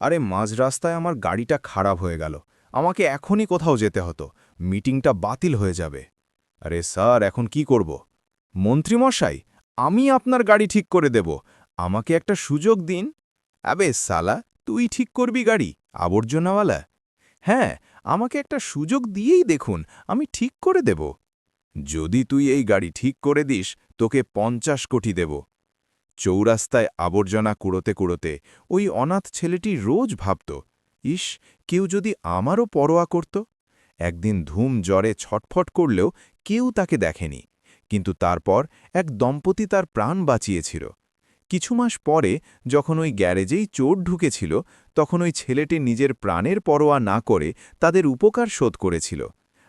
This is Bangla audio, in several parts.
আরে মাঝ রাস্তায় আমার গাড়িটা খারাপ হয়ে গেল। আমাকে এখনই কোথাও যেতে হতো। মিটিংটা বাতিল হয়ে যাবে। আরে স্যার, এখন কি করব? মন্ত্রীমশাই, আমি আপনার গাড়ি ঠিক করে দেব। আমাকে একটা সুযোগ দিন। আবে সালা, তুই ঠিক করবি গাড়ি, আবর্জনাওয়ালা? হ্যাঁ আমাকে একটা সুযোগ দিয়েই দেখুন, আমি ঠিক করে দেব। যদি তুই এই গাড়ি ঠিক করে দিস, তোকে পঞ্চাশ কোটি দেব। চৌরাস্তায় আবর্জনা কুড়োতে কুড়োতে ওই অনাথ ছেলেটি রোজ ভাবত, ইস, কেউ যদি আমারও পরোয়া করত? একদিন ধুম জ্বরে ছটফট করলেও কেউ তাকে দেখেনি, কিন্তু তারপর এক দম্পতি তার প্রাণ বাঁচিয়েছিল। কিছু মাস পরে যখন ওই গ্যারেজেই চোট ঢুকেছিল, তখন ওই ছেলেটি নিজের প্রাণের পরোয়া না করে তাদের উপকার শোধ করেছিল।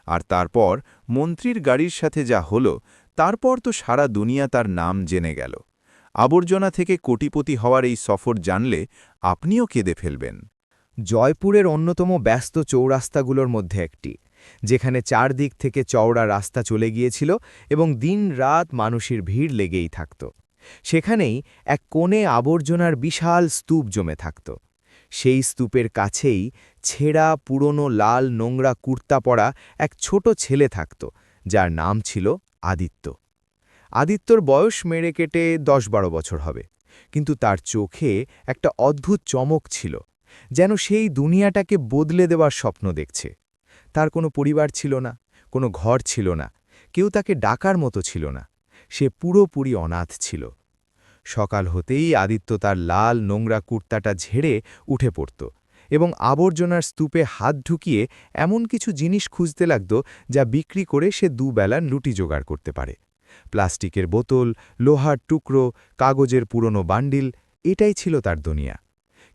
আর তারপর মন্ত্রীর গাড়ির সাথে যা হলো, তারপর তো সারা দুনিয়া তার নাম জেনে গেল। আবর্জনা থেকে কোটিপতি হওয়ার এই সফর জানলে আপনিও কেঁদে ফেলবেন। জয়পুরের অন্যতম ব্যস্ত চৌরাস্তাগুলোর মধ্যে একটি, যেখানে চারদিক থেকে চওড়া রাস্তা চলে গিয়েছিল এবং দিন রাত মানুষের ভিড় লেগেই থাকত। সেখানেই এক কোণে আবর্জনার বিশাল স্তূপ জমে থাকত। সেই স্তূপের কাছেই ছেঁড়া, পুরনো লাল নোংরা কুর্তা পরা এক ছোট ছেলে থাকত, যার নাম ছিল আদিত্য। আদিত্যর বয়স মেরে কেটে দশ বারো বছর হবে। কিন্তু তার চোখে একটা অদ্ভুত চমক ছিল, যেন সেই দুনিয়াটাকে বদলে দেওয়ার স্বপ্ন দেখছে। তার কোনো পরিবার ছিল না, কোনো ঘর ছিল না, কেউ তাকে ডাকার মতো ছিল না, সে পুরোপুরি অনাথ ছিল। সকাল হতেই আদিত্য তার লাল নোংরা কুর্তাটা ঝেড়ে উঠে পড়ত এবং আবর্জনার স্তূপে হাত ঢুকিয়ে এমন কিছু জিনিস খুঁজতে লাগত যা বিক্রি করে সে দুবেলার লুটি জোগাড় করতে পারে। প্লাস্টিকের বোতল, লোহার টুকরো, কাগজের পুরনো বান্ডিল, এটাই ছিল তার দুনিয়া।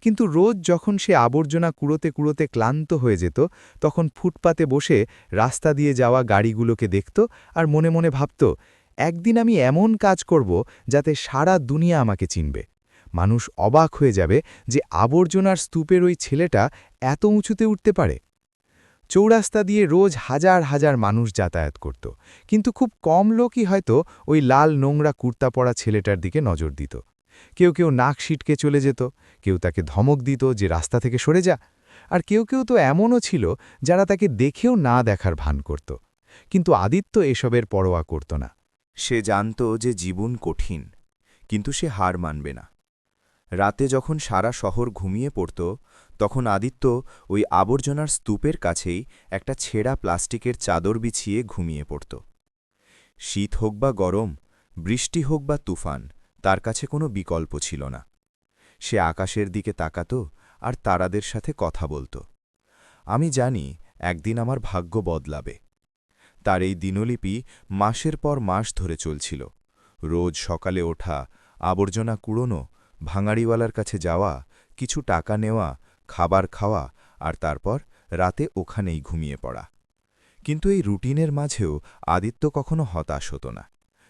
কিন্তু রোজ যখন সে আবর্জনা কুড়োতে কুড়োতে ক্লান্ত হয়ে যেত, তখন ফুটপাতে বসে রাস্তা দিয়ে যাওয়া গাড়িগুলোকে দেখত আর মনে মনে ভাবত, একদিন আমি এমন কাজ করব যাতে সারা দুনিয়া আমাকে চিনবে। মানুষ অবাক হয়ে যাবে যে আবর্জনার স্তূপের ওই ছেলেটা এত উঁচুতে উঠতে পারে। চৌরাস্তা দিয়ে রোজ হাজার হাজার মানুষ যাতায়াত করত। কিন্তু খুব কম লোকই হয়তো ওই লাল নোংরা কুর্তা পরা ছেলেটার দিকে নজর দিত। কেউ কেউ নাক সিটকে চলে যেত, কেউ তাকে ধমক দিত যে রাস্তা থেকে সরে যা, আর কেউ কেউ তো এমনও ছিল যারা তাকে দেখেও না দেখার ভান করত। কিন্তু আদিত্য এসবের পরোয়া করত না। সে জানত যে জীবন কঠিন, কিন্তু সে হার মানবে না। রাতে যখন সারা শহর ঘুমিয়ে পড়ত তখন আদিত্য ওই আবর্জনার স্তূপের কাছেই একটা ছেঁড়া প্লাস্টিকের চাদর বিছিয়ে ঘুমিয়ে পড়ত। শীত হোক বা গরম, বৃষ্টি হোক বা তুফান, তার কাছে কোনো বিকল্প ছিল না। সে আকাশের দিকে তাকাত আর তারাদের সাথে কথা বলত। আমি জানি একদিন আমার ভাগ্য বদলাবে। তার এই দিনলিপি মাসের পর মাস ধরে চলছিল। রোজ সকালে ওঠা, আবর্জনা কুড়োনো, ভাঙাড়িওয়ালার কাছে যাওয়া, কিছু টাকা নেওয়া খাবার খাওয়া আর তারপর রাতে ওখানেই ঘুমিয়ে পড়া। কিন্তু এই রুটিনের মাঝেও আদিত্য কখনো হতাশ হতো না।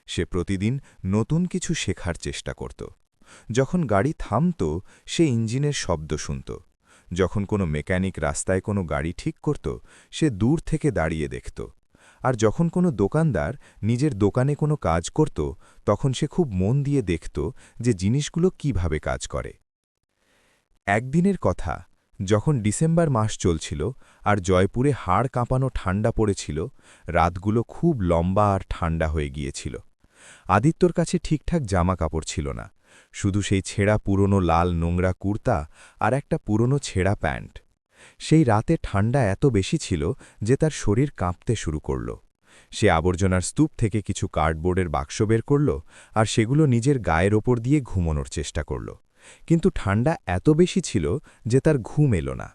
সে প্রতিদিন নতুন কিছু শেখার চেষ্টা করত। যখন গাড়ি থামত, সে ইঞ্জিনের শব্দ শুনত। যখন কোনো মেকানিক রাস্তায় কোনো গাড়ি ঠিক করত, সে দূর থেকে দাঁড়িয়ে দেখত। আর যখন কোনো দোকানদার নিজের দোকানে কোনো কাজ করত, তখন সে খুব মন দিয়ে দেখত যে জিনিসগুলো কীভাবে কাজ করে। একদিনের কথা, যখন ডিসেম্বর মাস চলছিল আর জয়পুরে হাড় কাঁপানো ঠান্ডা পড়েছিল, রাতগুলো খুব লম্বা আর ঠান্ডা হয়ে গিয়েছিল। আদিত্যর কাছে ঠিকঠাক জামা কাপড় ছিল না, শুধু সেই ছেঁড়া পুরনো লাল নোংরা কুর্তা আর একটা পুরনো ছেঁড়া প্যান্ট। সেই রাতে ঠান্ডা এত বেশি ছিল যে তার শরীর কাঁপতে শুরু করল। সে আবর্জনার স্তূপ থেকে কিছু কার্ডবোর্ডের বাক্স বের করল আর সেগুলো নিজের গায়ের ওপর দিয়ে ঘুমানোর চেষ্টা করল। কিন্তু ঠান্ডা এত বেশি ছিল যে তার ঘুম এলো না।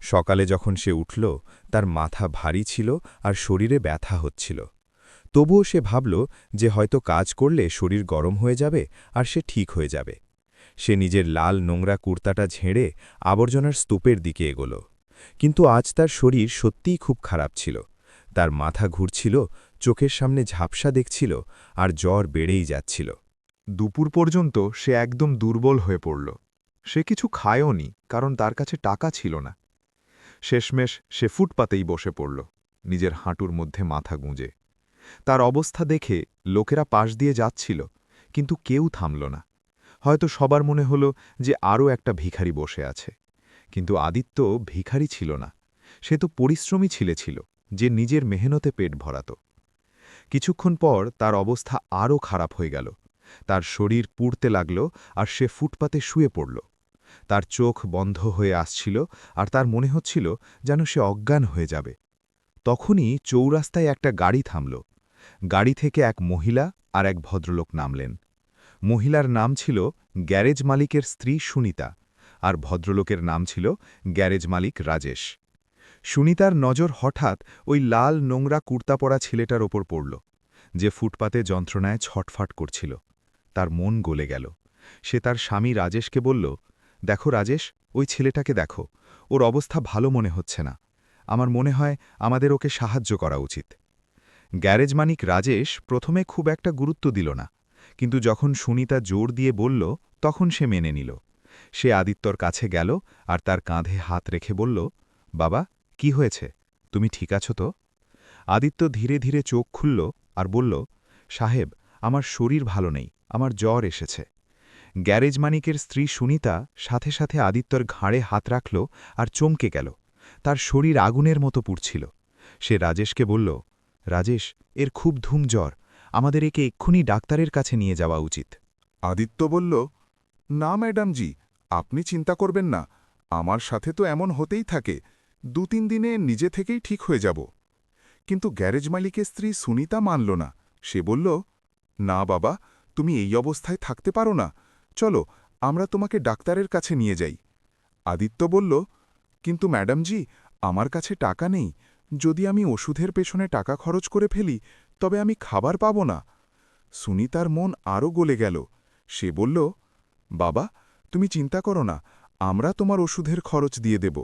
সকালে যখন সে উঠল, তার মাথা ভারী ছিল আর শরীরে ব্যথা হচ্ছিল। তবুও সে ভাবল যে হয়তো কাজ করলে শরীর গরম হয়ে যাবে আর সে ঠিক হয়ে যাবে। সে নিজের লাল নোংরা কুর্তাটা ঝেড়ে আবর্জনার স্তূপের দিকে এগোল। কিন্তু আজ তার শরীর সত্যিই খুব খারাপ ছিল। তার মাথা ঘুরছিল, চোখের সামনে ঝাপসা দেখছিল আর জ্বর বেড়েই যাচ্ছিল। দুপুর পর্যন্ত সে একদম দুর্বল হয়ে পড়ল। সে কিছু খায়ওনি, কারণ তার কাছে টাকা ছিল না। শেষমেশ সে ফুটপাতেই বসে পড়ল, নিজের হাঁটুর মধ্যে মাথা গুঁজে। তার অবস্থা দেখে লোকেরা পাশ দিয়ে যাচ্ছিল, কিন্তু কেউ থামল না। হয়তো সবার মনে হলো যে আরও একটা ভিখারি বসে আছে। কিন্তু আদিত্য ভিখারি ছিল না। সে তো পরিশ্রমী ছিলে ছিল, যে নিজের মেহনতে পেট ভরাত। কিছুক্ষণ পর তার অবস্থা আরও খারাপ হয়ে গেল। তার শরীর পুড়তে লাগল আর সে ফুটপাতে শুয়ে পড়ল। তার চোখ বন্ধ হয়ে আসছিল আর তার মনে হচ্ছিল যেন সে অজ্ঞান হয়ে যাবে। তখনই চৌরাস্তায় একটা গাড়ি থামল। গাড়ি থেকে এক মহিলা আর এক ভদ্রলোক নামলেন। মহিলার নাম ছিল গ্যারেজ মালিকের স্ত্রী সুনিতা আর ভদ্রলোকের নাম ছিল গ্যারেজ মালিক রাজেশ। সুনিতার নজর হঠাৎ ওই লাল নোংরা কুর্তা পরা ছেলেটার ওপর পড়ল, যে ফুটপাতে যন্ত্রণায় ছটফাট করছিল। তার মন গলে গেল। সে তার স্বামী রাজেশকে বলল, দেখো রাজেশ, ওই ছেলেটাকে দেখো। ওর অবস্থা ভালো মনে হচ্ছে না। আমার মনে হয় আমাদের ওকে সাহায্য করা উচিত। গ্যারেজ মানিক রাজেশ প্রথমে খুব একটা গুরুত্ব দিল না, কিন্তু যখন সুনিতা জোর দিয়ে বলল, তখন সে মেনে নিল। সে আদিত্যর কাছে গেল আর তার কাঁধে হাত রেখে বলল, বাবা, কি হয়েছে? তুমি ঠিক আছো তো? আদিত্য ধীরে ধীরে চোখ খুলল আর বলল, সাহেব, আমার শরীর ভালো নেই। আমার জ্বর এসেছে। গ্যারেজ মানিকের স্ত্রী সুনিতা সাথে সাথে আদিত্যর ঘাড়ে হাত রাখল আর চমকে গেল। তার শরীর আগুনের মতো পুড়ছিল। সে রাজেশকে বলল, রাজেশ, এর খুব ধুম জ্বর। আমাদের একে এক্ষুনি ডাক্তারের কাছে নিয়ে যাওয়া উচিত। আদিত্য বলল, না, ম্যাডামজি, আপনি চিন্তা করবেন না। আমার সাথে তো এমন হতেই থাকে। দু তিন দিনে নিজে থেকেই ঠিক হয়ে যাব। কিন্তু গ্যারেজ মালিকের স্ত্রী সুনিতা মানল না। সে বলল, না, বাবা তুমি এই অবস্থায় থাকতে পারো না। চলো, আমরা তোমাকে ডাক্তারের কাছে নিয়ে যাই। আদিত্য বলল, কিন্তু ম্যাডামজি, আমার কাছে টাকা নেই। যদি আমি ওষুধের পেছনে টাকা খরচ করে ফেলি, তবে আমি খাবার পাব না। সুনিতার মন আরও গলে গেল। সে বলল, বাবা, তুমি চিন্তা করো না, আমরা তোমার ওষুধের খরচ দিয়ে দেব।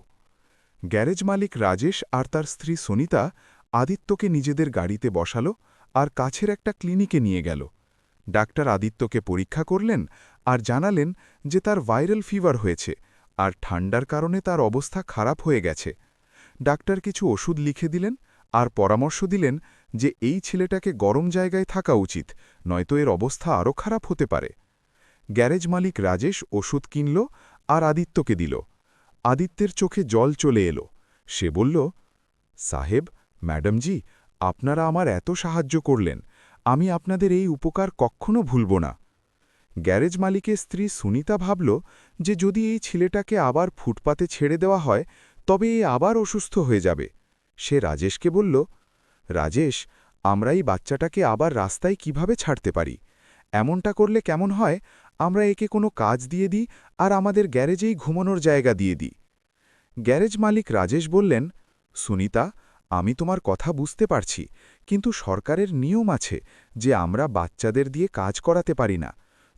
গ্যারেজ মালিক রাজেশ আর তার স্ত্রী সনিতা আদিত্যকে নিজেদের গাড়িতে বসালো আর কাছের একটা ক্লিনিকে নিয়ে গেল। ডাক্তার আদিত্যকে পরীক্ষা করলেন আর জানালেন যে তার ভাইরাল ফিভার হয়েছে আর ঠান্ডার কারণে তার অবস্থা খারাপ হয়ে গেছে। ডাক্তার কিছু ওষুধ লিখে দিলেন আর পরামর্শ দিলেন যে এই ছেলেটাকে গরম জায়গায় থাকা উচিত, নয়তো এর অবস্থা আরও খারাপ হতে পারে। গ্যারেজ মালিক রাজেশ ওষুধ কিনল আর আদিত্যকে দিল। আদিত্যের চোখে জল চলে এলো। সে বলল, সাহেব, ম্যাডামজি, আপনারা আমার এত সাহায্য করলেন আমি আপনাদের এই উপকার কখনো ভুলব না। গ্যারেজ মালিকের স্ত্রী সুনিতা ভাবল যে যদি এই ছেলেটাকে আবার ফুটপাতে ছেড়ে দেওয়া হয়, তবে এ আবার অসুস্থ হয়ে যাবে। সে রাজেশকে বলল, রাজেশ, আমরা এই বাচ্চাটাকে আবার রাস্তায় কীভাবে ছাড়তে পারি? এমনটা করলে কেমন হয়? আমরা একে কোনো কাজ দিয়ে দিই আর আমাদের গ্যারেজেই ঘুমানোর জায়গা দিয়ে দিই। গ্যারেজ মালিক রাজেশ বললেন, সুনিতা, আমি তোমার কথা বুঝতে পারছি কিন্তু সরকারের নিয়ম আছে যে আমরা বাচ্চাদের দিয়ে কাজ করাতে পারি না।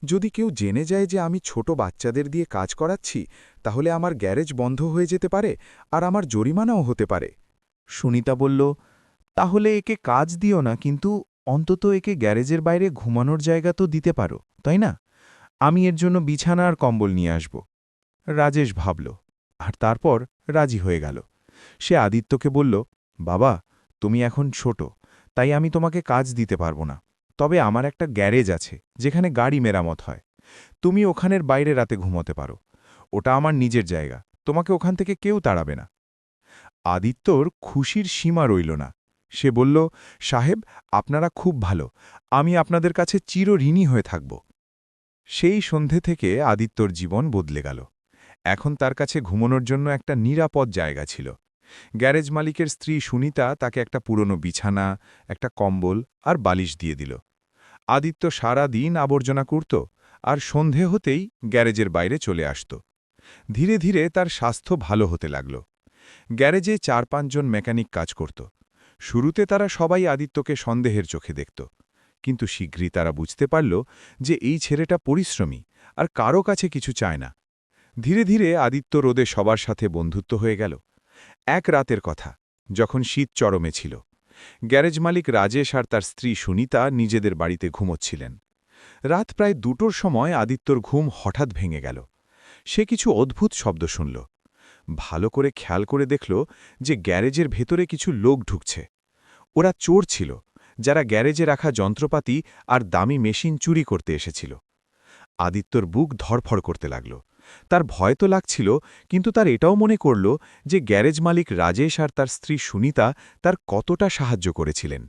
যদি কেউ জেনে যায় যে আমি ছোট বাচ্চাদের দিয়ে কাজ করাচ্ছি, তাহলে আমার গ্যারেজ বন্ধ হয়ে যেতে পারে আর আমার জরিমানাও হতে পারে। সুনিতা বলল, তাহলে একে কাজ দিও না, কিন্তু অন্তত একে গ্যারেজের বাইরে ঘুমানোর জায়গা তো দিতে পারো, তাই না? আমি এর জন্য বিছানা আর কম্বল নিয়ে আসব। রাজেশ ভাবল, আর তারপর রাজি হয়ে গেল। সে আদিত্যকে বলল, বাবা, তুমি এখন ছোট তাই আমি তোমাকে কাজ দিতে পারব না। তবে আমার একটা গ্যারেজ আছে, যেখানে গাড়ি মেরামত হয়। তুমি ওখানের বাইরে রাতে ঘুমোতে পারো। ওটা আমার নিজের জায়গা, তোমাকে ওখান থেকে কেউ তাড়াবে না। আদিত্যর খুশির সীমা রইল না। সে বলল, সাহেব, আপনারা খুব ভালো। আমি আপনাদের কাছে চিরঋণী হয়ে থাকব। সেই সন্ধে থেকে আদিত্যর জীবন বদলে গেল। এখন তার কাছে ঘুমানোর জন্য একটা নিরাপদ জায়গা ছিল। গ্যারেজ মালিকের স্ত্রী সুনিতা তাকে একটা পুরনো বিছানা, একটা কম্বল আর বালিশ দিয়ে দিল। আদিত্য সারা দিন আবর্জনা করত আর সন্ধে হতেই গ্যারেজের বাইরে চলে আসত। ধীরে ধীরে তার স্বাস্থ্য ভালো হতে লাগল। গ্যারেজে চার পাঁচজন মেকানিক কাজ করত। শুরুতে তারা সবাই আদিত্যকে সন্দেহের চোখে দেখত। কিন্তু শীঘ্রই তারা বুঝতে পারল যে এই ছেলেটা পরিশ্রমী আর কারও কাছে কিছু চায় না। ধীরে ধীরে আদিত্য রোদে সবার সাথে বন্ধুত্ব হয়ে গেল। এক রাতের কথা, যখন শীত চরমে ছিল। গ্যারেজ মালিক রাজেশ আর তার স্ত্রী সুনিতা নিজেদের বাড়িতে ঘুমোচ্ছিলেন। রাত প্রায় দুটোর সময় আদিত্যর ঘুম হঠাৎ ভেঙে গেল। সে কিছু অদ্ভুত শব্দ শুনল। ভালো করে খেয়াল করে দেখল যে গ্যারেজের ভেতরে কিছু লোক ঢুকছে। ওরা চোর ছিল, যারা গ্যারেজে রাখা যন্ত্রপাতি আর দামি মেশিন চুরি করতে এসেছিল। আদিত্যর বুক ধরফড় করতে লাগল। তার ভয় তো লাগছিল, কিন্তু তার এটাও মনে করল যে গ্যারেজ মালিক রাজেশ আর তার স্ত্রী সুনিতা তার কতটা সাহায্য করেছিলেন।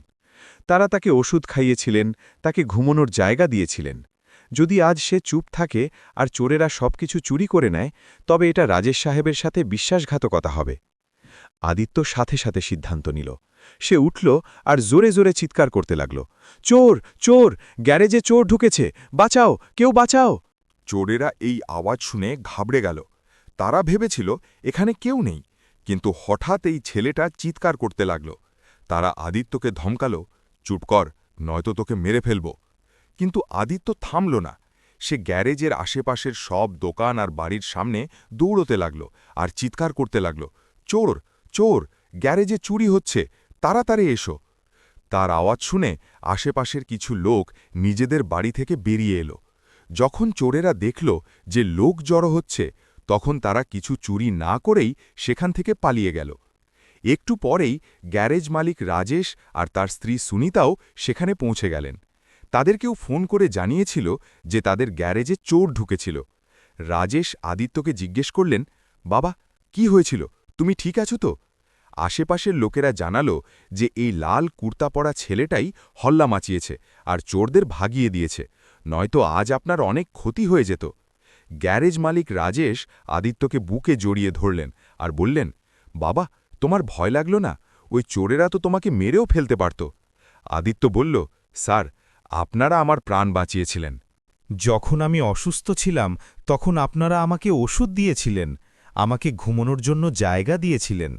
তারা তাকে ওষুধ খাইয়েছিলেন, তাকে ঘুমোনোর জায়গা দিয়েছিলেন। যদি আজ সে চুপ থাকে আর চোরেরা সবকিছু চুরি করে নেয়, তবে এটা রাজেশ সাহেবের সাথে বিশ্বাসঘাতকতা হবে। আদিত্য সাথে সাথে সিদ্ধান্ত নিল। সে উঠল আর জোরে জোরে চিৎকার করতে লাগল। চোর চোর! গ্যারেজে চোর ঢুকেছে! বাঁচাও! কেউ বাঁচাও! চোরেরা এই আওয়াজ শুনে ঘাবড়ে গেল। তারা ভেবেছিল, এখানে কেউ নেই। কিন্তু হঠাৎ এই ছেলেটা চিৎকার করতে লাগল। তারা আদিত্যকে ধমকালো, চুপ কর, নয়তো তোকে মেরে ফেলব। কিন্তু আদিত্য থামল না। সে গ্যারেজের আশেপাশের সব দোকান আর বাড়ির সামনে দৌড়তে লাগল আর চিৎকার করতে লাগল, চোর চোর, গ্যারেজে চুরি হচ্ছে, তাড়াতাড়ি এসো। তার আওয়াজ শুনে আশেপাশের কিছু লোক নিজেদের বাড়ি থেকে বেরিয়ে এলো। যখন চোরেরা দেখল যে লোক জড়ো হচ্ছে, তখন তারা কিছু চুরি না করেই সেখান থেকে পালিয়ে গেল। একটু পরেই গ্যারেজ মালিক রাজেশ আর তার স্ত্রী সুনিতাও সেখানে পৌঁছে গেলেন। তাদেরকেও ফোন করে জানিয়েছিল যে তাদের গ্যারেজে চোর ঢুকেছিল। রাজেশ আদিত্যকে জিজ্ঞেস করলেন, বাবা, কি হয়েছিল? তুমি ঠিক আছো তো? আশেপাশের লোকেরা জানালো যে এই লাল কুর্তা পরা ছেলেটাই হল্লা মাচিয়েছে আর চোরদের ভাগিয়ে দিয়েছে। নয়তো আজ আপনার অনেক ক্ষতি হয়ে যেত। গ্যারেজ মালিক রাজেশ আদিত্যকে বুকে জড়িয়ে ধরলেন আর বললেন, বাবা, তোমার ভয় লাগল না? ওই চোরেরা তো তোমাকে মেরেও ফেলতে পারত। আদিত্য বলল, স্যার, আপনারা আমার প্রাণ বাঁচিয়েছিলেন। যখন আমি অসুস্থ ছিলাম, তখন আপনারা আমাকে ওষুধ দিয়েছিলেন, আমাকে ঘুমোনোর জন্য জায়গা দিয়েছিলেন।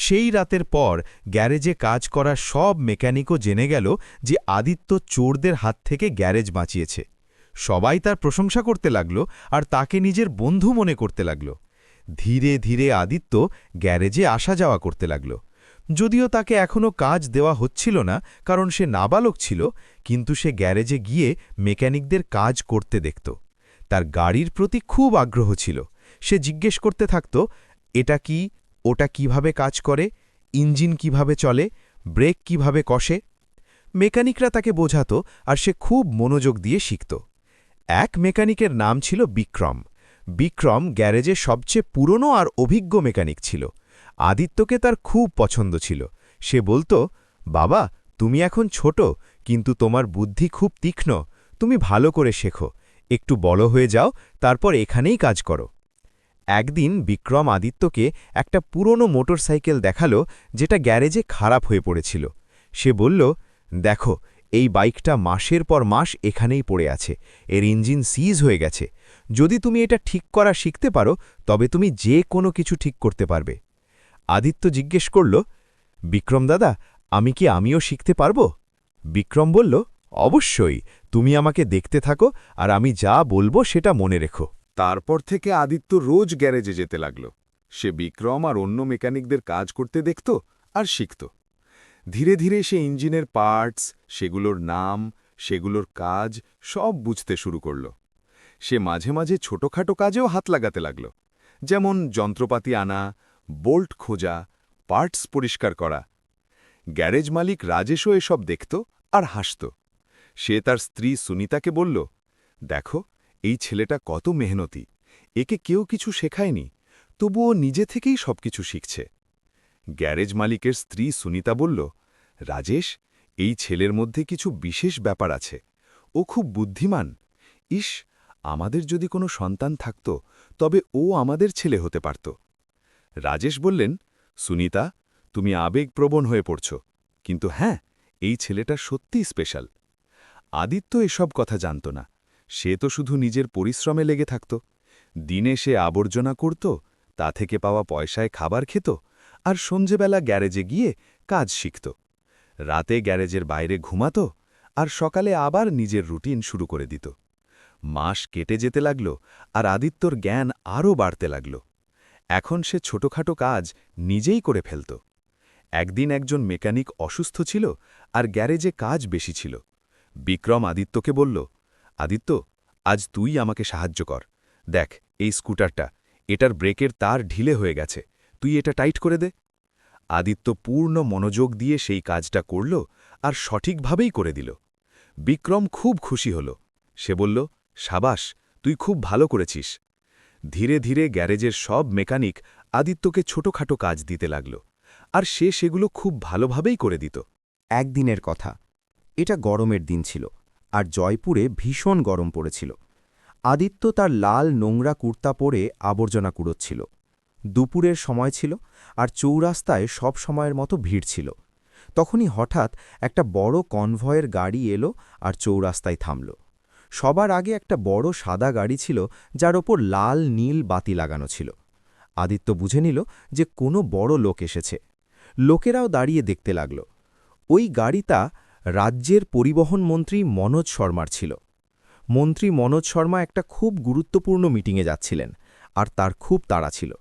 সেই রাতের পর গ্যারেজে কাজ করা সব মেকানিকও জেনে গেল যে আদিত্য চোরদের হাত থেকে গ্যারেজ বাঁচিয়েছে। সবাই তার প্রশংসা করতে লাগল আর তাকে নিজের বন্ধু মনে করতে লাগল। ধীরে ধীরে আদিত্য গ্যারেজে আসা যাওয়া করতে লাগল। যদিও তাকে এখনও কাজ দেওয়া হচ্ছিল না, কারণ সে নাবালক ছিল, কিন্তু সে গ্যারেজে গিয়ে মেকানিকদের কাজ করতে দেখত। তার গাড়ির প্রতি খুব আগ্রহ ছিল। সে জিজ্ঞেস করতে থাকত, এটা কি ওটা কীভাবে কাজ করে, ইঞ্জিন কীভাবে চলে, ব্রেক কীভাবে কষে। মেকানিকরা তাকে বোঝাতো আর সে খুব মনোযোগ দিয়ে শিখত। এক মেকানিকের নাম ছিল বিক্রম। বিক্রম গ্যারেজে সবচেয়ে পুরনো আর অভিজ্ঞ মেকানিক ছিল। আদিত্যকে তার খুব পছন্দ ছিল। সে বলতো, বাবা, তুমি এখন ছোট, কিন্তু তোমার বুদ্ধি খুব তীক্ষ্ণ। তুমি ভালো করে শেখো। একটু বড় হয়ে যাও, তারপর এখানেই কাজ করো। একদিন বিক্রম আদিত্যকে একটা পুরনো মোটরসাইকেল দেখাল যেটা গ্যারেজে খারাপ হয়ে পড়েছিল। সে বলল, দেখো, এই বাইকটা মাসের পর মাস এখানেই পড়ে আছে। এর ইঞ্জিন সিজ হয়ে গেছে। যদি তুমি এটা ঠিক করা শিখতে পারো, তবে তুমি যে কোনো কিছু ঠিক করতে পারবে। আদিত্য জিজ্ঞেস করল, বিক্রম দাদা, আমি কি আমিও শিখতে পারব? বিক্রম বলল, অবশ্যই। তুমি আমাকে দেখতে থাকো আর আমি যা বলব সেটা মনে রেখো। তারপর থেকে আদিত্য রোজ গ্যারেজে যেতে লাগল। সে বিক্রম আর অন্য মেকানিকদের কাজ করতে দেখত আর শিখত। ধীরে ধীরে সে ইঞ্জিনের পার্টস, সেগুলোর নাম, সেগুলোর কাজ সব বুঝতে শুরু করল। সে মাঝে মাঝে ছোটখাটো কাজেও হাত লাগাতে লাগল। যেমন যন্ত্রপাতি আনা, বোল্ট খোঁজা, পার্টস পরিষ্কার করা। গ্যারেজ মালিক রাজেশও এসব দেখত আর হাসত। সে তার স্ত্রী সুনিতাকে বলল, দেখো এই ছেলেটা কত মেহনতি, একে কেউ কিছু শেখায়নি, তবুও নিজে থেকেই সবকিছু শিখছে। গ্যারেজ মালিকের স্ত্রী সুনিতা বলল, রাজেশ, এই ছেলের মধ্যে কিছু বিশেষ ব্যাপার আছে। ও খুব বুদ্ধিমান। ইস, আমাদের যদি কোনো সন্তান থাকত, তবে ও আমাদের ছেলে হতে পারত। রাজেশ বললেন, সুনিতা, তুমি আবেগপ্রবণ হয়ে পড়ছ। কিন্তু হ্যাঁ এই ছেলেটা সত্যিই স্পেশাল। আদিত্য এসব কথা জানত না। সে তো শুধু নিজের পরিশ্রমে লেগে থাকত। দিনে সে আবর্জনা করত, তা থেকে পাওয়া পয়সায় খাবার খেত আর সন্ধেবেলা গ্যারেজে গিয়ে কাজ শিখত। রাতে গ্যারেজের বাইরে ঘুমাত আর সকালে আবার নিজের রুটিন শুরু করে দিত। মাস কেটে যেতে লাগল আর আদিত্যর জ্ঞান আরও বাড়তে লাগল। এখন সে ছোটখাটো কাজ নিজেই করে ফেলত। একদিন একজন মেকানিক অসুস্থ ছিল আর গ্যারেজে কাজ বেশি ছিল। বিক্রম আদিত্যকে বলল আদিত্য, আজ তুই আমাকে সাহায্য কর। দেখ, এই স্কুটারটা, এটার ব্রেকের তার ঢিলে হয়ে গেছে। তুই এটা টাইট করে দে। আদিত্য পূর্ণ মনোযোগ দিয়ে সেই কাজটা করল আর সঠিকভাবেই করে দিল। বিক্রম খুব খুশি হল। সে বলল, সাবাস, তুই খুব ভালো করেছিস। ধীরে ধীরে গ্যারেজের সব মেকানিক আদিত্যকে ছোটখাটো কাজ দিতে লাগল আর সে সেগুলো খুব ভালোভাবেই করে দিত। একদিনের কথা, এটা গরমের দিন ছিল। আর জয়পুরে ভীষণ গরম পড়েছিল। আদিত্য তার লাল নোংরা কুর্তা পরে আবর্জনা কুড়োচ্ছিল। দুপুরের সময় ছিল আর চৌরাস্তায় সব সময়ের মতো ভিড় ছিল। তখনই হঠাৎ একটা বড় কনভয়ের গাড়ি এলো আর চৌরাস্তায় থামল। সবার আগে একটা বড় সাদা গাড়ি ছিল যার ওপর লাল, নীল বাতি লাগানো ছিল। আদিত্য বুঝে নিল যে কোনো বড় লোক এসেছে। লোকেরাও দাঁড়িয়ে দেখতে লাগল। ওই গাড়িটা রাজ্যের পরিবহন মন্ত্রী মনোজ শর্মার ছিল। মন্ত্রী মনোজ শর্মা একটা খুব গুরুত্বপূর্ণ মিটিংয়ে যাচ্ছিলেন, আর তার খুব তাড়া ছিল।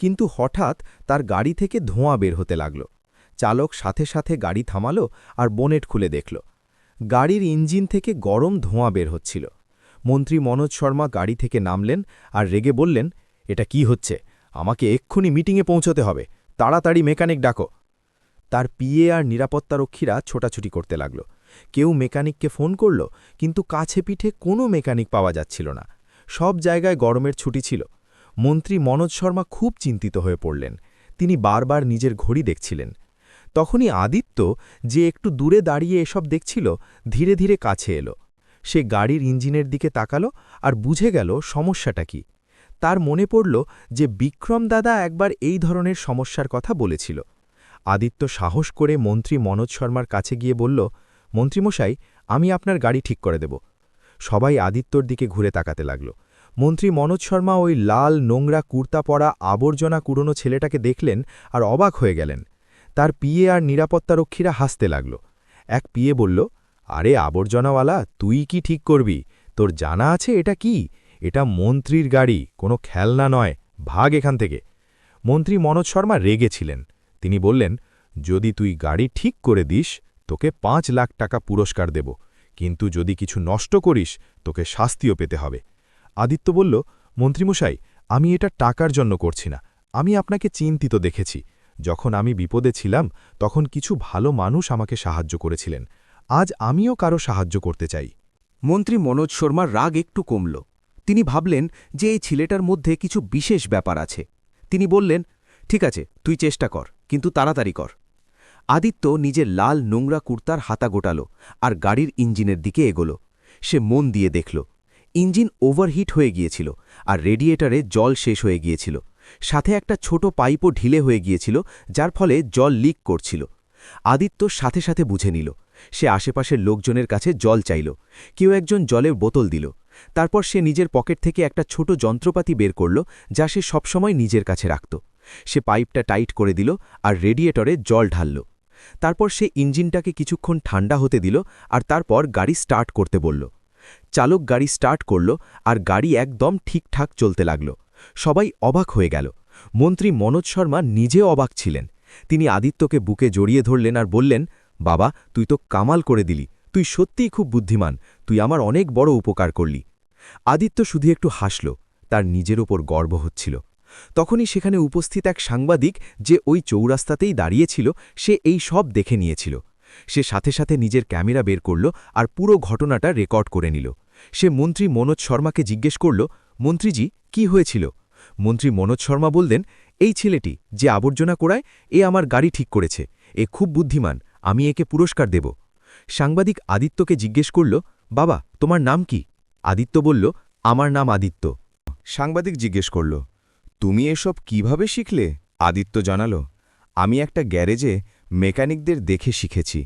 কিন্তু হঠাৎ তার গাড়ি থেকে ধোঁয়া বের হতে লাগল। চালক সাথে সাথে গাড়ি থামালো আর বোনেট খুলে দেখল। গাড়ির ইঞ্জিন থেকে গরম ধোঁয়া বের হচ্ছিল। মন্ত্রী মনোজ শর্মা গাড়ি থেকে নামলেন আর রেগে বললেন, এটা কি হচ্ছে? আমাকে এক্ষুনি মিটিংয়ে পৌঁছতে হবে। তাড়াতাড়ি মেকানিক ডাকো। তার পিএ আর নিরাপত্তারক্ষীরা ছোটাছুটি করতে লাগল। কেউ মেকানিককে ফোন করল, কিন্তু কাছে পিঠে কোনো মেকানিক পাওয়া যাচ্ছিল না। সব জায়গায় গরমের ছুটি ছিল। মন্ত্রী মনোজ শর্মা খুব চিন্তিত হয়ে পড়লেন। তিনি বারবার নিজের ঘড়ি দেখছিলেন। তখনই আদিত্য যে একটু দূরে দাঁড়িয়ে এসব দেখছিল, ধীরে ধীরে কাছে এলো। সে গাড়ির ইঞ্জিনের দিকে তাকালো আর বুঝে গেল সমস্যাটা কি। তার মনে পড়ল যে বিক্রম দাদা একবার এই ধরনের সমস্যার কথা বলেছিল। আদিত্য সাহস করে মন্ত্রী মনোজ শর্মার কাছে গিয়ে বলল, মন্ত্রীমশাই, আমি আপনার গাড়ি ঠিক করে দেব। সবাই আদিত্যর দিকে ঘুরে তাকাতে লাগল। মন্ত্রী মনোজ শর্মা ওই লাল, নোংরা কুর্তা পরা আবর্জনা কুড়োনো ছেলেটাকে দেখলেন আর অবাক হয়ে গেলেন। তার পিএ আর নিরাপত্তারক্ষীরা হাসতে লাগল। এক পিএ বলল, আরে, আবর্জনাওয়ালা, তুই কি ঠিক করবি? তোর জানা আছে এটা কি? এটা মন্ত্রীর গাড়ি, কোনো খেলনা নয়। ভাগ এখান থেকে। মন্ত্রী মনোজ শর্মা রেগেছিলেন তিনি বললেন, যদি তুই গাড়ি ঠিক করে দিস, তোকে পাঁচ লাখ টাকা পুরস্কার দেব। কিন্তু যদি কিছু নষ্ট করিস, তোকে শাস্তিও পেতে হবে। আদিত্য বলল, মন্ত্রীমশাই, আমি এটা টাকার জন্য করছি না। আমি আপনাকে চিন্তিত দেখেছি। যখন আমি বিপদে ছিলাম, তখন কিছু ভালো মানুষ আমাকে সাহায্য করেছিলেন। আজ আমিও কারও সাহায্য করতে চাই। মন্ত্রী মনোজ শর্মার রাগ একটু কমল। তিনি ভাবলেন যে এই ছেলেটার মধ্যে কিছু বিশেষ ব্যাপার আছে। তিনি বললেন, ঠিক আছে, তুই চেষ্টা কর। কিন্তু তাড়াতাড়ি কর। আদিত্য নিজের লাল নোংরা কুর্তার হাতা গোটাল আর গাড়ির ইঞ্জিনের দিকে এগোল। সে মন দিয়ে দেখল, ইঞ্জিন ওভারহিট হয়ে গিয়েছিল আর রেডিয়েটারে জল শেষ হয়ে গিয়েছিল। সাথে একটা ছোট পাইপও ঢিলে হয়ে গিয়েছিল, যার ফলে জল লিক করছিল। আদিত্য সাথে সাথে বুঝে নিল, সে আশেপাশের লোকজনের কাছে জল চাইল। কেউ একজন জলের বোতল দিল। তারপর সে নিজের পকেট থেকে একটা ছোট যন্ত্রপাতি বের করল, যা সে সবসময় নিজের কাছে রাখত। সে পাইপটা টাইট করে দিল আর রেডিয়েটরে জল ঢালল। তারপর সে ইঞ্জিনটাকে কিছুক্ষণ ঠান্ডা হতে দিল আর তারপর গাড়ি স্টার্ট করতে বলল। চালক গাড়ি স্টার্ট করল আর গাড়ি একদম ঠিকঠাক চলতে লাগল। সবাই অবাক হয়ে গেল। মন্ত্রী মনোজ শর্মা নিজে অবাক ছিলেন। তিনি আদিত্যকে বুকে জড়িয়ে ধরলেন আর বললেন, বাবা, তুই তো কামাল করে দিলি। তুই সত্যিই খুব বুদ্ধিমান। তুই আমার অনেক বড় উপকার করলি। আদিত্য শুধু একটু হাসল। তার নিজের ওপর গর্ব হচ্ছিল। তখনই সেখানে উপস্থিত এক সাংবাদিক যে ওই চৌরাস্তাতেই দাঁড়িয়েছিল, সে এই সব দেখে নিয়েছিল। সে সাথে সাথে নিজের ক্যামেরা বের করল আর পুরো ঘটনাটা রেকর্ড করে নিল। সে মন্ত্রী মনোজ শর্মাকে জিজ্ঞেস করল, মন্ত্রীজি, কি হয়েছিল? মন্ত্রী মনোজ শর্মা বললেন, এই ছেলেটি যে আবর্জনা কোড়ায়, এ আমার গাড়ি ঠিক করেছে। এ খুব বুদ্ধিমান, আমি একে পুরস্কার দেব। সাংবাদিক আদিত্যকে জিজ্ঞেস করল, বাবা, তোমার নাম কি? আদিত্য বলল, আমার নাম আদিত্য। সাংবাদিক জিজ্ঞেস করল তুমি এসব কীভাবে শিখলে? আদিত্য জানালো, আমি একটা গ্যারেজে মেকানিকদের দেখে শিখেছি।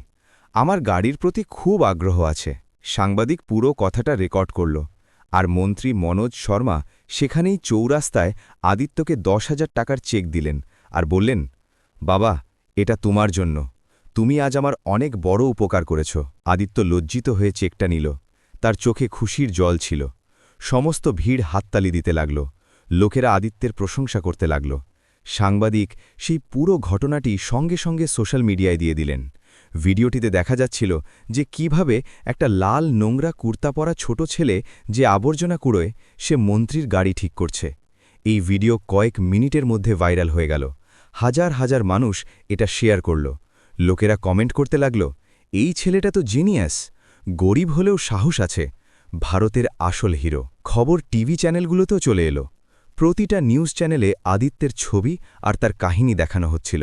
আমার গাড়ির প্রতি খুব আগ্রহ আছে। সাংবাদিক পুরো কথাটা রেকর্ড করল, আর মন্ত্রী মনোজ শর্মা সেখানেই চৌরাস্তায় আদিত্যকে দশ হাজার টাকার চেক দিলেন আর বললেন, বাবা, এটা তোমার জন্য। তুমি আজ আমার অনেক বড় উপকার করেছ। আদিত্য লজ্জিত হয়ে চেকটা নিল। তার চোখে খুশির জল ছিল। সমস্ত ভিড় হাততালি দিতে লাগল। লোকেরা আদিত্যের প্রশংসা করতে লাগল। সাংবাদিক সেই পুরো ঘটনাটি সঙ্গে সঙ্গে সোশ্যাল মিডিয়ায় দিয়ে দিলেন। ভিডিওটিতে দেখা যাচ্ছিল যে কীভাবে একটা লাল নোংরা কুর্তা পরা ছোট ছেলে যে আবর্জনা কুড়োয়, সে মন্ত্রীর গাড়ি ঠিক করছে। এই ভিডিও কয়েক মিনিটের মধ্যে ভাইরাল হয়ে গেল। হাজার হাজার মানুষ এটা শেয়ার করল। লোকেরা কমেন্ট করতে লাগল, এই ছেলেটা তো জিনিয়াস। গরিব হলেও সাহস আছে। ভারতের আসল হিরো। খবর টিভি চ্যানেলগুলোতেও চলে এলো। প্রতিটা নিউজ চ্যানেলে আদিত্যের ছবি আর তার কাহিনী দেখানো হচ্ছিল।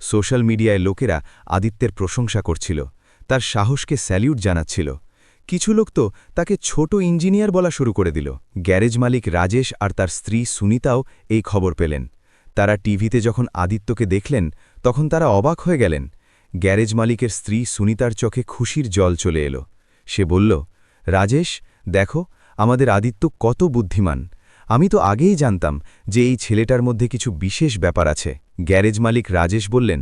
সোশ্যাল মিডিয়ায় লোকেরা আদিত্যের প্রশংসা করছিল। তার সাহসকে স্যালিউট জানাচ্ছিল। কিছু লোক তো তাকে ছোট ইঞ্জিনিয়ার বলা শুরু করে দিল। গ্যারেজ মালিক রাজেশ আর তার স্ত্রী সুনিতাও এই খবর পেলেন। তারা টিভিতে যখন আদিত্যকে দেখলেন, তখন তারা অবাক হয়ে গেলেন। গ্যারেজ মালিকের স্ত্রী সুনিতার চোখে খুশির জল চলে এলো। সে বলল, রাজেশ, দেখো, আমাদের আদিত্য কত বুদ্ধিমান। আমি তো আগেই জানতাম যে এই ছেলেটার মধ্যে কিছু বিশেষ ব্যাপার আছে। গ্যারেজ মালিক রাজেশ বললেন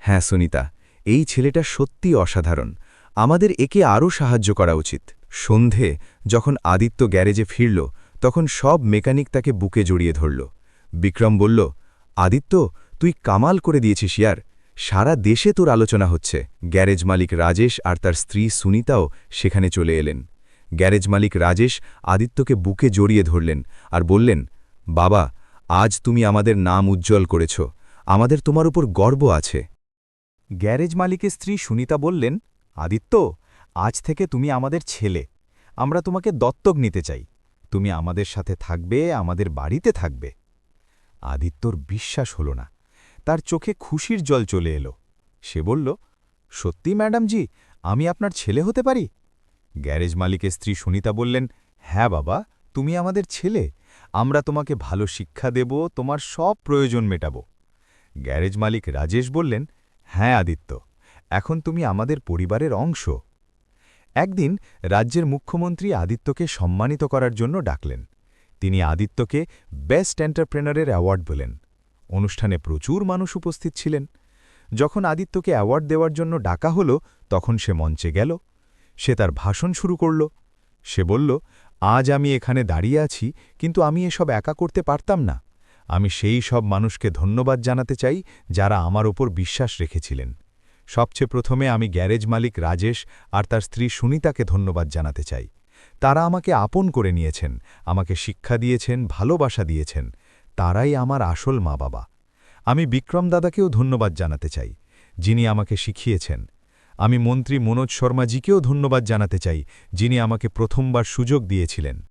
হ্যাঁ সুনিতা, এই ছেলেটা সত্যি অসাধারণ। আমাদের একে আরও সাহায্য করা উচিত। সন্ধে, যখন আদিত্য গ্যারেজে ফিরল, তখন সব মেকানিক তাকে বুকে জড়িয়ে ধরল। বিক্রম বলল, আদিত্য, তুই কামাল করে দিয়েছিস ইয়ার। সারা দেশে তোর আলোচনা হচ্ছে। গ্যারেজ মালিক রাজেশ আর তার স্ত্রী সুনিতাও সেখানে চলে এলেন। গ্যারেজ মালিক রাজেশ আদিত্যকে বুকে জড়িয়ে ধরলেন আর বললেন, বাবা, আজ তুমি আমাদের নাম উজ্জ্বল করেছ। আমাদের তোমার উপর গর্ব আছে গ্যারেজ মালিকের স্ত্রী সুনিতা বললেন, আদিত্য, আজ থেকে তুমি আমাদের ছেলে। আমরা তোমাকে দত্তক নিতে চাই। তুমি আমাদের সাথে থাকবে, আমাদের বাড়িতে থাকবে আদিত্যর বিশ্বাস হল না। তার চোখে খুশির জল চলে এলো। সে বলল, সত্যি, ম্যাডামজি, আমি আপনার ছেলে হতে পারি? গ্যারেজ মালিকের স্ত্রী সুনিতা বললেন হ্যাঁ বাবা, তুমি আমাদের ছেলে। আমরা তোমাকে ভালো শিক্ষা দেব, তোমার সব প্রয়োজন মেটাব। গ্যারেজ মালিক রাজেশ বললেন হ্যাঁ আদিত্য, এখন তুমি আমাদের পরিবারের অংশ। একদিন রাজ্যের মুখ্যমন্ত্রী আদিত্যকে সম্মানিত করার জন্য ডাকলেন। তিনি আদিত্যকে বেস্ট এন্টারপ্রেনারের অ্যাওয়ার্ড বলেন অনুষ্ঠানে প্রচুর মানুষ উপস্থিত ছিলেন। যখন আদিত্যকে অ্যাওয়ার্ড দেওয়ার জন্য ডাকা হল, তখন সে মঞ্চে গেল। সে তার ভাষণ শুরু করল। সে বলল, আজ আমি এখানে দাঁড়িয়ে আছি, কিন্তু আমি এসব একা করতে পারতাম না। আমি সেই সব মানুষকে ধন্যবাদ জানাতে চাই, যারা আমার ওপর বিশ্বাস রেখেছিলেন। সবচেয়ে প্রথমে আমি গ্যারেজ মালিক রাজেশ আর তার স্ত্রী সুনিতাকে ধন্যবাদ জানাতে চাই। তারা আমাকে আপন করে নিয়েছেন, আমাকে শিক্ষা দিয়েছেন, ভালোবাসা দিয়েছেন। তারাই আমার আসল মা বাবা আমি বিক্রম দাদাকেও ধন্যবাদ জানাতে চাই, যিনি আমাকে শিখিয়েছেন। আমি মন্ত্রী মনোজ শর্মাজিকেও ধন্যবাদ জানাতে চাই যিনি আমাকে প্রথমবার সুযোগ দিয়েছিলেন।